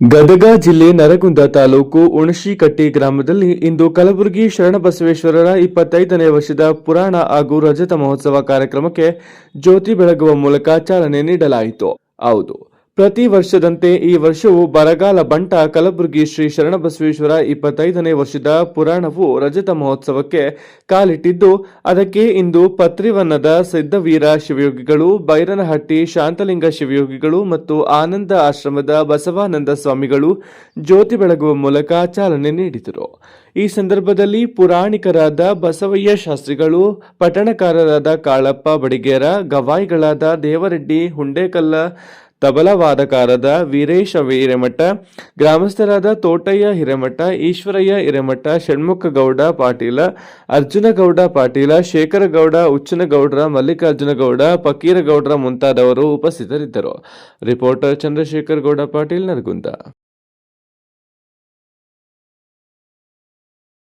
ಗದಗ ಜಿಲ್ಲೆ ನರಗುಂದ ತಾಲೂಕು ಉಣಶಿಕಟ್ಟಿ ಗ್ರಾಮದಲ್ಲಿ ಇಂದು ಕಲಬುರಗಿ ಶರಣಬಸವೇಶ್ವರರ ಇಪ್ಪತ್ತೈದನೇ ವರ್ಷದ ಪುರಾಣ ಹಾಗೂ ರಜತ ಮಹೋತ್ಸವ ಕಾರ್ಯಕ್ರಮಕ್ಕೆ ಜ್ಯೋತಿ ಬೆಳಗುವ ಮೂಲಕ ಚಾಲನೆ ನೀಡಲಾಯಿತು. ಹೌದು ಪ್ರತಿ ವರ್ಷದಂತೆ ಈ ವರ್ಷವೂ ಬರಗಾಲ ಬಂಟ ಕಲಬುರಗಿ ಶ್ರೀ ಶರಣಬಸವೇಶ್ವರ ಇಪ್ಪತ್ತೈದನೇ ವರ್ಷದ ಪುರಾಣವು ರಜತ ಮಹೋತ್ಸವಕ್ಕೆ ಕಾಲಿಟ್ಟಿದ್ದು, ಅದಕ್ಕೆ ಇಂದು ಪತ್ರಿವನ್ನದ ಸಿದ್ಧವೀರ ಶಿವಯೋಗಿಗಳು, ಬೈರನಹಟ್ಟಿ ಶಾಂತಲಿಂಗ ಶಿವಯೋಗಿಗಳು ಮತ್ತು ಆನಂದ ಆಶ್ರಮದ ಬಸವಾನಂದ ಸ್ವಾಮಿಗಳು ಜ್ಯೋತಿ ಬೆಳಗುವ ಮೂಲಕ ಚಾಲನೆ ನೀಡಿದರು. ಈ ಸಂದರ್ಭದಲ್ಲಿ ಪುರಾಣಿಕರಾದ ಬಸವಯ್ಯ ಶಾಸ್ತ್ರಿಗಳು ಪಟ್ಟಣಕಾರರಾದ ಕಾಳಪ್ಪ ಬಡಿಗೇರ, ಗವಾಯಿಗಳಾದ ದೇವರೆಡ್ಡಿ, ಹುಂಡೇಕಲ್ಲ ತಬಲವಾದಕಾರದ ವೀರೇಶ ಹಿರೇಮಠ ಗ್ರಾಮಸ್ಥರಾದ ತೋಟಯ್ಯ ಹಿರೇಮಠ, ಈಶ್ವರಯ್ಯ ಹಿರೇಮಠ, ಷಣ್ಮುಖಗೌಡ ಪಾಟೀಲ, ಅರ್ಜುನಗೌಡ ಪಾಟೀಲ, ಶೇಖರಗೌಡ ಉಚ್ಚನಗೌಡ್ರ ಮಲ್ಲಿಕಾರ್ಜುನಗೌಡ, ಫಕೀರಗೌಡ್ರ ಮುಂತಾದವರು ಉಪಸ್ಥಿತರಿದ್ದರು. ರಿಪೋರ್ಟರ್ ಚಂದ್ರಶೇಖರ್ ಗೌಡ ಪಾಟೀಲ್, ನರಗುಂದ.